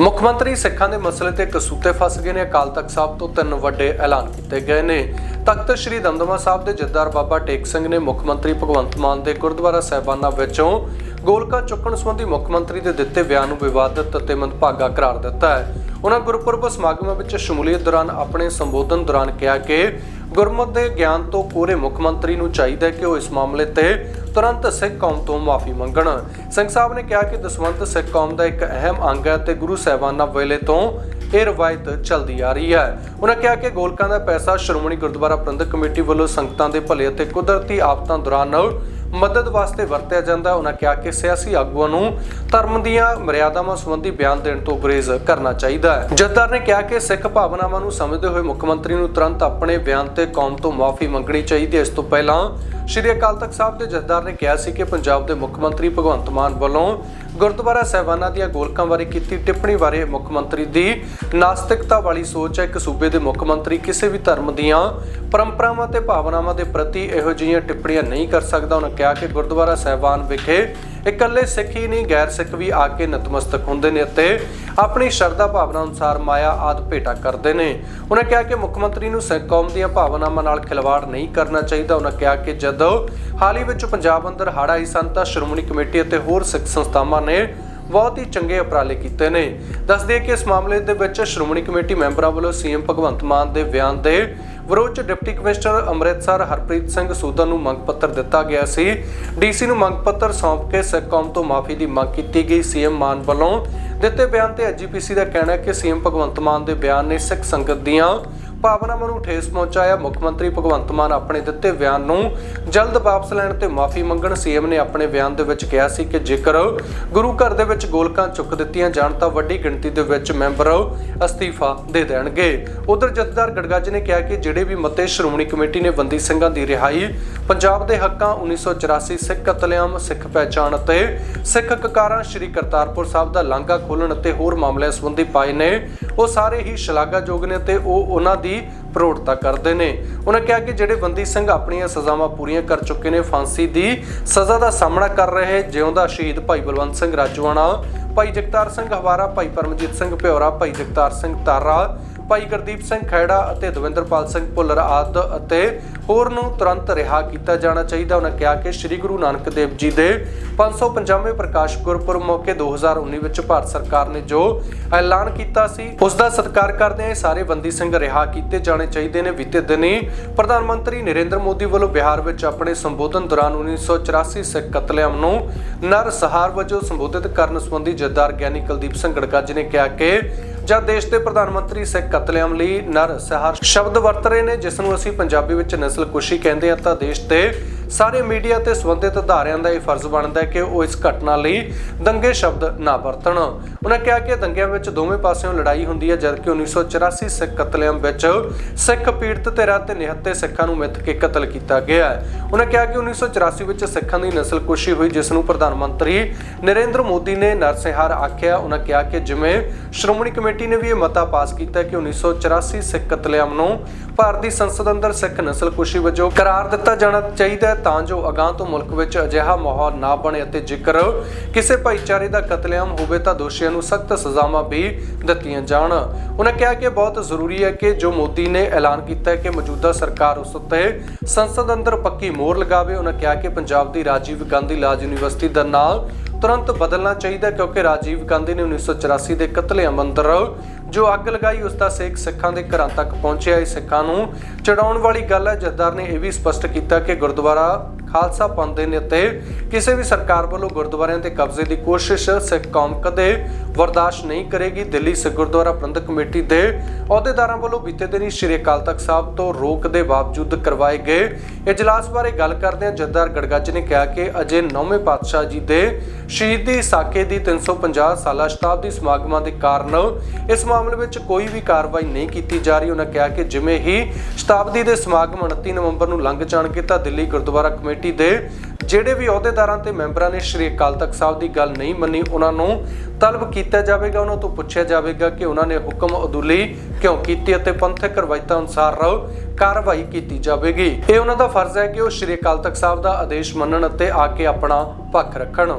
ਮੁੱਖ ਮੰਤਰੀ ਸਿੱਖਾਂ ਦੇ ਮਸਲੇ ਤੇ ਕਸੂਤੇ ਫਸ ਗਏ ਨੇ। ਅਕਾਲ ਤਖਤ ਸਾਹਿਬ ਤੋਂ ਤਿੰਨ ਵੱਡੇ ਐਲਾਨ ਕੀਤੇ ਗਏ ਨੇ। ਤਖਤ ਸ੍ਰੀ ਦਮਦਮਾ ਸਾਹਿਬ ਦੇ ਜੱਦਾਰ ਬਾਬਾ ਟੇਕ ਸਿੰਘ ਨੇ ਮੁੱਖ ਮੰਤਰੀ ਭਗਵੰਤ ਮਾਨ ਦੇ ਗੁਰਦੁਆਰਾ ਸਾਹਿਬਾਨਾਂ ਵਿੱਚੋਂ ਗੋਲਕਾ ਚੁੱਕਣ ਸੰਬੰਧੀ ਮੁੱਖ ਮੰਤਰੀ ਦੇ ਦਿੱਤੇ ਬਿਆਨ ਨੂੰ ਵਿਵਾਦਤ ਅਤੇ ਮੰਦਭਾਗਾ ਕਰਾਰ ਦਿੱਤਾ ਹੈ। ਉਹਨਾਂ ਗੁਰਪੁਰਬ ਸਮਾਗਮਾਂ ਵਿੱਚ ਸ਼ਮੂਲੀਅਤ ਦੌਰਾਨ ਆਪਣੇ ਸੰਬੋਧਨ ਦੌਰਾਨ ਕਿਹਾ ਕਿ ਗੁਰਮਤਿ ਦੇ ਗਿਆਨ ਤੋਂ ਪੂਰੇ ਮੁੱਖ ਮੰਤਰੀ ਨੂੰ ਚਾਹੀਦਾ ਹੈ ਕਿ ਉਹ ਇਸ ਮਾਮਲੇ ਤੇ ਤੁਰੰਤ ਸਿੱਖ ਕੌਮ ਤੋਂ ਮਾਫੀ ਮੰਗਣ। ਸਿੰਘ ਸਾਹਿਬ ਨੇ ਕਿਹਾ ਕਿ ਦਸਵੰਧ ਸਿੱਖ ਕੌਮ ਦਾ ਇੱਕ ਅਹਿਮ ਅੰਗ ਹੈ ਤੇ ਗੁਰੂ ਸਾਹਿਬਾਨਾਂ ਵੇਲੇ ਤੋਂ ਇਹ ਰਵਾਇਤ ਚੱਲਦੀ ਆ ਰਹੀ ਹੈ। ਉਹਨਾਂ ਕਿਹਾ ਕਿ ਗੋਲਕਾਂ ਦਾ ਪੈਸਾ ਸ਼੍ਰੋਮਣੀ ਗੁਰਦੁਆਰਾ ਪ੍ਰਬੰਧਕ ਕਮੇਟੀ ਵੱਲੋਂ ਸੰਗਤਾਂ ਦੇ ਭਲੇ ਅਤੇ ਕੁਦਰਤੀ ਆਫਤਾਂ ਦੌਰਾਨ ਮਦਦ ਵਾਸਤੇ ਵਰਤਿਆ ਜਾਂਦਾ ਹੈ। ਉਹਨਾਂ ਕਿਹਾ ਕਿ ਸਿਆਸੀ ਆਗੂਆਂ ਨੂੰ ਧਰਮ ਦੀਆਂ ਮਰਿਆਦਾਵਾਂ ਸੰਬੰਧੀ ਬਿਆਨ ਦੇਣ ਤੋਂ ਗੁਰੇਜ਼ ਕਰਨਾ ਚਾਹੀਦਾ ਹੈ ਜਥੇਦਾਰ ਨੇ ਕਿਹਾ ਕਿ ਸਿੱਖ ਭਾਵਨਾਵਾਂ ਨੂੰ ਸਮਝਦੇ ਹੋਏ ਮੁੱਖ ਮੰਤਰੀ ਨੂੰ ਤੁਰੰਤ ਆਪਣੇ ਬਿਆਨ ਤੇ ਕੌਮ ਤੋਂ ਮਾਫੀ ਮੰਗਣੀ ਚਾਹੀਦੀ ਹੈ ਇਸ ਤੋਂ ਪਹਿਲਾਂ ਸ਼੍ਰੀ ਅਕਾਲ ਤਖਤ ਸਾਹਿਬ ਦੇ ਜਥੇਦਾਰ ਨੇ ਕਿਹਾ ਸੀ ਕਿ ਪੰਜਾਬ ਦੇ ਮੁੱਖ ਮੰਤਰੀ ਭਗਵੰਤ ਮਾਨ ਵੱਲੋਂ ਗੁਰਦੁਆਰਾ ਸਾਹਿਬਾਨਾਂ ਦੀਆਂ ਗੋਲਕਾਂ ਬਾਰੇ ਕੀਤੀ ਟਿੱਪਣੀ ਬਾਰੇ ਮੁੱਖ ਮੰਤਰੀ ਦੀ ਨਾਸਤਿਕਤਾ ਵਾਲੀ ਸੋਚ ਹੈ। ਕਿ ਸੂਬੇ ਦੇ ਮੁੱਖ ਮੰਤਰੀ ਕਿਸੇ ਵੀ ਧਰਮ ਦੀਆਂ ਪਰੰਪਰਾਵਾਂ ਤੇ ਭਾਵਨਾਵਾਂ ਦੇ ਪ੍ਰਤੀ ਇਹੋ ਜਿਹੀਆਂ ਟਿੱਪਣੀਆਂ ਨਹੀਂ ਕਰ ਸਕਦਾ। ਉਹਨਾਂ ਕਿਹਾ ਕਿ ਗੁਰਦੁਆਰਾ ਸਾਹਿਬਾਨ ਵਿਖੇ ਇਕੱਲੇ ਸਿੱਖ ਹੀ ਨਹੀਂ, ਗੈਰ ਸਿੱਖ ਵੀ ਆ ਕੇ ਨਤਮਸਤਕ ਹੁੰਦੇ ਨੇ ਅਤੇ ਆਪਣੀ ਸ਼ਰਧਾ ਭਾਵਨਾ ਅਨੁਸਾਰ ਮਾਇਆ ਆਦ ਭੇਟਾ ਕਰਦੇ ਨੇ। ਉਹਨਾਂ ਕਿਹਾ ਕਿ ਮੁੱਖ ਮੰਤਰੀ ਨੂੰ ਸਿੱਖ ਕੌਮ ਦੀਆਂ ਭਾਵਨਾਵਾਂ ਨਾਲ ਖਿਲਵਾੜ ਨਹੀਂ ਕਰਨਾ ਚਾਹੀਦਾ। ਉਹਨਾਂ ਕਿਹਾ ਕਿ ਜਦੋਂ ਹਾਲ ਹੀ ਵਿੱਚ ਪੰਜਾਬ ਅੰਦਰ ਹੜ੍ਹ ਆਈ ਸਨ ਤਾਂ ਸ਼੍ਰੋਮਣੀ ਕਮੇਟੀ ਅਤੇ ਹੋਰ ਸਿੱਖ ਸੰਸਥਾਵਾਂ ਨੇ ਬਹੁਤ ਹੀ ਚੰਗੇ ਉਪਰਾਲੇ ਕੀਤੇ ਨੇ। ਦੱਸਦੇ ਕਿ ਇਸ ਮਾਮਲੇ ਦੇ ਵਿੱਚ ਸ਼੍ਰੋਮਣੀ ਕਮੇਟੀ ਮੈਂਬਰਾਂ ਵੱਲੋਂ ਸੀਐਮ ਭਗਵੰਤ ਮਾਨ ਦੇ ਬਿਆਨ ਦੇ ਵਿਰੋਧ 'ਚ ਡਿਪਟੀ ਕਮਿਸ਼ਨਰ ਅੰਮ੍ਰਿਤਸਰ ਹਰਪ੍ਰੀਤ ਸਿੰਘ ਸੂਦਾ ਨੂੰ ਮੰਗ ਪੱਤਰ ਦਿੱਤਾ ਗਿਆ ਸੀ। ਡੀਸੀ ਨੂੰ ਮੰਗ ਪੱਤਰ ਸੌਂਪ ਕੇ ਸਿੱਖ ਕੌਮ ਤੋਂ ਮਾਫੀ ਦੀ ਮੰਗ ਕੀਤੀ ਗਈ। ਸੀਐਮ ਮਾਨ ਵੱਲੋਂ ਦਿੱਤੇ ਬਿਆਨ ਤੇ ਐਜੀਪੀਸੀ ਦਾ ਕਹਿਣਾ ਹੈ ਕਿ ਸੀਐਮ ਭਗਵੰਤ ਮਾਨ ਦੇ ਬਿਆਨ ਨੇ ਸਿੱਖ ਸੰਗਤ ਦੀਆਂ ਭਾਵਨਾਵਾਂ ਨੂੰ ਠੇਸ ਪਹੁੰਚਾਇਆ। ਮੁੱਖ ਮੰਤਰੀ ਭਗਵੰਤ ਮਾਨ ਆਪਣੇ ਦਿੱਤੇ ਬਿਆਨ ਨੂੰ ਜਲਦ ਵਾਪਸ ਲੈਣ ਤੇ ਮਾਫੀ ਮੰਗਣ ਸੀਐਮ ਨੇ ਆਪਣੇ ਬਿਆਨ ਦੇ ਵਿੱਚ ਕਿਹਾ ਸੀ ਕਿ ਜੇਕਰ ਗੁਰੂ ਘਰ ਦੇ ਵਿੱਚ ਗੋਲਕਾਂ ਚੁੱਕ ਦਿੱਤੀਆਂ ਜਾਣ ਤਾਂ ਵੱਡੀ ਗਿਣਤੀ ਦੇ ਵਿੱਚ ਮੈਂਬਰ ਅਸਤੀਫਾ ਦੇ ਦੇਣਗੇ। ਉਧਰ ਜਥੇਦਾਰ ਗੜਗੱਜ ਨੇ ਕਿਹਾ ਕਿ ਜਿਹੜੇ ਵੀ ਮਤੇ ਸ਼੍ਰੋਮਣੀ ਕਮੇਟੀ ਨੇ ਬੰਦੀ ਸਿੰਘਾਂ ਦੀ ਰਿਹਾਈ, ਪੰਜਾਬ ਦੇ ਹੱਕਾਂ 1984 ਸਿੱਖ ਕਤਲੇਆਮ, ਸਿੱਖ ਪਹਿਚਾਣ ਅਤੇ ਸਿੱਖ ਕਕਾਰਾਂ ਸ਼੍ਰੀ ਕਰਤਾਰਪੁਰ ਸਾਹਿਬ ਦਾ ਲਾਂਘਾ ਖੋਲਣ ਅਤੇ ਹੋਰ ਮਾਮਲਿਆਂ ਸੰਬੰਧੀ ਪਾਏ ਨੇ, ਉਹ ਸਾਰੇ ਹੀ ਸ਼ਲਾਘਾਯੋਗ ਨੇ ਤੇ ਉਹ ਉਹਨਾਂ ਦੀ ਪ੍ਰੋੜਤਾ ਕਰਦੇ ਨੇ। ਉਹਨਾਂ ਕਿਹਾ ਕਿ ਜਿਹੜੇ ਬੰਦੀ ਸਿੰਘ ਆਪਣੀਆਂ ਸਜ਼ਾਵਾਂ ਪੂਰੀਆਂ ਕਰ ਚੁੱਕੇ ਨੇ, ਫਾਂਸੀ ਦੀ ਸਜ਼ਾ ਦਾ ਸਾਹਮਣਾ ਕਰ ਰਹੇ, ਜਿਉਂਦਾ ਸ਼ਹੀਦ ਭਾਈ ਬਲਵੰਤ ਸਿੰਘ ਰਾਜਵਾਨਾ ਭਾਈ ਜਗਤਾਰ ਸਿੰਘ ਹਵਾਰਾ, ਭਾਈ ਪਰਮਜੀਤ ਸਿੰਘ ਭਿਓਰਾ, ਭਾਈ ਜਗਤਾਰ ਸਿੰਘ ਤਾਰਾ ਭਾਈ ਗੁਰਦੀਪ ਸਿੰਘ ਖੈੜਾ ਅਤੇ ਦਵਿੰਦਰਪਾਲ ਸਿੰਘ ਭੁੱਲਰ ਆਦ ਅਤੇ ਹੋਰ ਨੂੰ ਤੁਰੰਤ ਰਿਹਾ ਕੀਤਾ ਜਾਣਾ ਚਾਹੀਦਾ। ਉਹਨਾਂ ਕਿਹਾ ਕਿ ਸ੍ਰੀ ਗੁਰੂ ਨਾਨਕ ਦੇਵ ਜੀ ਦੇ 550ਵੇਂ ਪ੍ਰਕਾਸ਼ ਗੁਰਪੁਰਬ ਮੌਕੇ 2019 ਵਿੱਚ ਭਾਰਤ ਸਰਕਾਰ ਨੇ ਜੋ ਐਲਾਨ ਕੀਤਾ ਸੀ, ਉਸ ਦਾ ਸਤਿਕਾਰ ਕਰਦੇ ਇਹ ਸਾਰੇ ਬੰਦੀ ਸਿੰਘ ਰਿਹਾ ਕੀਤੇ ਜਾਣੇ ਚਾਹੀਦੇ ਨੇ। ਬੀਤੇ ਦਿਨੀ ਪ੍ਰਧਾਨ ਮੰਤਰੀ ਨਰਿੰਦਰ ਮੋਦੀ ਵੱਲੋਂ ਬਿਹਾਰ ਵਿੱਚ ਆਪਣੇ ਸੰਬੋਧਨ ਦੌਰਾਨ 1984 ਸਿੱਖ ਕਤਲੇਆਮ ਨੂੰ ਨਰਸਹਾਰ ਵਜੋਂ ਸੰਬੋਧਿਤ ਕਰਨ ਸੰਬੰਧੀ ਜਥੇਦਾਰ ਗਿਆਨੀ ਕੁਲਦੀਪ ਸਿੰਘ ਗੜਕਾ ਜੀ ਨੇ ਕਿਹਾ ਕਿ ਜਾਂ ਦੇਸ਼ ਦੇ ਪ੍ਰਧਾਨ ਮੰਤਰੀ ਸਿੱਖ ਕਤਲੇਆਮ ਲਈ ਨਰ ਸਹਾਰ ਸ਼ਬਦ ਵਰਤ ਰਹੇ ਨੇ, ਜਿਸ ਨੂੰ ਅਸੀਂ ਪੰਜਾਬੀ ਵਿੱਚ ਨਸਲਕੁਸ਼ੀ ਕਹਿੰਦੇ ਹਾਂ। ਤਾਂ ਦੇਸ਼ ਤੇ ਸਾਰੇ ਮੀਡੀਆ ਤੇ ਸੰਬੰਧਿਤ ਅਧਾਰਿਆਂ ਦਾ ਇਹ ਫਰਜ਼ ਬਣਦਾ ਹੈ ਕਿ ਉਹ ਇਸ ਘਟਨਾ ਲਈ ਦੰਗੇ ਸ਼ਬਦ ਨਾ ਵਰਤਣ। ਉਹਨਾਂ ਕਿਹਾ ਕਿ ਦੰਗਿਆਂ ਵਿੱਚ ਦੋਵੇਂ ਪਾਸਿਓਂ ਲੜਾਈ ਹੁੰਦੀ ਹੈ, ਜਦਕਿ 1984 ਸਿੱਖ ਕਤਲੇਆਮ ਵਿੱਚ ਸਿੱਖ ਪੀੜਤ ਧਿਰਾਂ ਤੇ ਨਿਹੱਤੇ ਸਿੱਖਾਂ ਨੂੰ ਮਿੱਥ ਕੇ ਕਤਲ ਕੀਤਾ ਗਿਆ ਹੈ। ਉਹਨਾਂ ਕਿਹਾ ਕਿ 1984 ਵਿੱਚ ਸਿੱਖਾਂ ਦੀ ਨਸਲਕੁਸ਼ੀ ਹੋਈ, ਜਿਸ ਨੂੰ ਪ੍ਰਧਾਨ ਮੰਤਰੀ ਨਰਿੰਦਰ ਮੋਦੀ ਨੇ ਨਰਸੰਹਾਰ ਆਖਿਆ। ਉਹਨਾਂ ਕਿਹਾ ਕਿ ਜਿਵੇਂ ਸ਼੍ਰੋਮਣੀ ਕਮੇਟੀ ਨੇ ਵੀ ਇਹ ਮਤਾ ਪਾਸ ਕੀਤਾ ਕਿ 1984 ਸਿੱਖ ਕਤਲੇਆਮ ਨੂੰ ਭਾਰਤੀ ਸੰਸਦ ਅੰਦਰ ਸਿੱਖ ਨਸਲਕੁਸ਼ੀ ਵਜੋਂ ਕਰਾਰ ਦਿੱਤਾ ਜਾਣਾ ਚਾਹੀਦਾ ਹੈ, ਤਾਂ ਜੋ ਅਗਾਂਹ ਤੋਂ ਮੁਲਕ ਵਿੱਚ ਅਜਿਹਾ ਮਾਹੌਲ ਨਾ ਬਣੇ ਅਤੇ ਜੇਕਰ ਕਿਸੇ ਭਾਈਚਾਰੇ ਦਾ ਕਤਲੇਆਮ ਹੋਵੇ, ਤਾਂ ਦੋਸ਼ੀਆਂ ਨੂੰ ਸਖਤ ਸਜ਼ਾਵਾਂ ਵੀ ਦਿੱਤੀਆਂ ਜਾਣ। ਉਹਨਾਂ ਕਿਹਾ ਕਿ ਬਹੁਤ ਜ਼ਰੂਰੀ ਹੈ ਕਿ ਜੋ ਮੋਦੀ ਨੇ ਐਲਾਨ ਕੀਤਾ ਹੈ ਕਿ ਮੌਜੂਦਾ ਸਰਕਾਰ ਉਸ ਉੱਤੇ ਸੰਸਦ ਅੰਦਰ ਪੱਕੀ ਮੋਹਰ ਲਗਾਵੇ। ਉਹਨਾਂ ਕਿਹਾ ਕਿ ਪੰਜਾਬ ਦੀ ਰਾਜੀਵ ਗਾਂਧੀ ਲਾਜ ਯੂਨੀਵਰਸਿਟੀ ਦਾ ਨਾਮ ਤੁਰੰਤ ਬਦਲਣਾ ਚਾਹੀਦਾ ਕਿਉਂਕਿ ਰਾਜੀਵ ਗਾਂਧੀ ਨੇ 1984 ਦੇ ਕਤਲੇਆਮ ਅੰਦਰ ਜੋ ਅੱਗ ਲਗਾਈ, ਉਸ ਦਾ ਸੇਕ ਸਿੱਖਾਂ ਦੇ ਘਰਾਂ ਤੱਕ ਪਹੁੰਚਿਆ। ਇਹ ਸਿੱਖਾਂ ਨੂੰ ਚੜਾਉਣ ਵਾਲੀ ਗੱਲ ਹੈ। ਜਥੇਦਾਰ ਨੇ ਇਹ ਵੀ ਸਪਸ਼ਟ ਕੀਤਾ ਕਿ ਗੁਰਦੁਆਰਾ ਖਾਲਸਾ ਪੰਥ ਦੇ ਨੇ ਕਿਸੇ ਵੀ ਸਰਕਾਰ ਵੱਲੋਂ ਗੁਰਦੁਆਰਿਆਂ ਤੇ ਕਬਜ਼ੇ ਦੀ ਕੋਸ਼ਿਸ਼ ਸਿੱਖ ਕੌਮ ਕਦੇ ਬਰਦਾਸ਼ਤ ਨਹੀਂ ਕਰੇਗੀ। ਦਿੱਲੀ ਸਿੱਖ ਗੁਰਦੁਆਰਾ ਪ੍ਰਬੰਧਕ ਕਮੇਟੀ ਦੇ ਅਹੁਦੇਦਾਰਾਂ ਵੱਲੋਂ ਬੀਤੇ ਦਿਨੀ ਸ਼੍ਰੀ ਅਕਾਲ ਤਖਤ ਸਾਹਿਬ ਤੋਂ ਰੋਕ ਦੇ ਬਾਵਜੂਦ ਕਰਵਾਏ ਗਏ। ਇਜਲਾਸ ਬਾਰੇ ਗੱਲ ਕਰਦੇ ਹਾਂ ਜਥੇਦਾਰ ਗੜਗੱਜ ਨੇ ਕਿਹਾ ਕਿ ਅਜੇ ਨੌਵੇਂ ਪਾਤਸ਼ਾਹ ਜੀ ਦੇ ਸ਼ਹੀਦੀ ਸਾਕੇ ਦੀ 350 ਸਾਲਾ ਸ਼ਤਾਬਦੀ ਸਮਾਗਮਾਂ ਦੇ ਕਾਰਨ ਇਸ ਮਾਮਲੇ ਵਿੱਚ ਕੋਈ ਵੀ ਕਾਰਵਾਈ ਨਹੀਂ ਕੀਤੀ ਜਾ ਰਹੀ। ਉਹਨਾਂ ਕਿਹਾ ਕਿ ਜਿਵੇਂ ਹੀ ਸ਼ਤਾਬਦੀ ਦੇ ਸਮਾਗਮ 29 ਨਵੰਬਰ ਨੂੰ ਲੰਘ ਜਾਣਗੇ ਤਾਂ ਦਿੱਲੀ ਗੁਰਦੁਆਰਾ ਕਮੇਟੀ ਦੇ ਜਿਹੜੇ ਵੀ ਅਹੁਦੇਦਾਰਾਂ ਤੇ ਮੈਂਬਰਾਂ ਨੇ ਸ਼੍ਰੀ ਅਕਾਲ ਤਖਤ ਸਾਹਿਬ ਦੀ ਗੱਲ ਨਹੀਂ ਮੰਨੀ ਉਹਨਾਂ ਨੂੰ ਤਲਬ ਕੀਤਾ ਜਾਵੇਗਾ। ਉਹਨਾਂ ਤੋਂ ਪੁੱਛਿਆ ਜਾਵੇਗਾ ਕਿ ਉਹਨਾਂ ਨੇ ਹੁਕਮ ਅਦੂਲੀ ਕਿਉਂ ਕੀਤੀ ਅਤੇ ਪੰਥਕ ਰਵਾਇਤਾਂ ਅਨੁਸਾਰ ਕਾਰਵਾਈ ਕੀਤੀ ਜਾਵੇਗੀ। ਇਹ ਉਹਨਾਂ ਦਾ ਫਰਜ਼ ਹੈ ਕਿ ਉਹ ਸ਼੍ਰੀ ਅਕਾਲ ਤਖਤ ਸਾਹਿਬ ਦਾ ਆਦੇਸ਼ ਮੰਨਣ ਅਤੇ ਆ ਕੇ ਆਪਣਾ ਪੱਖ ਰੱਖਣ।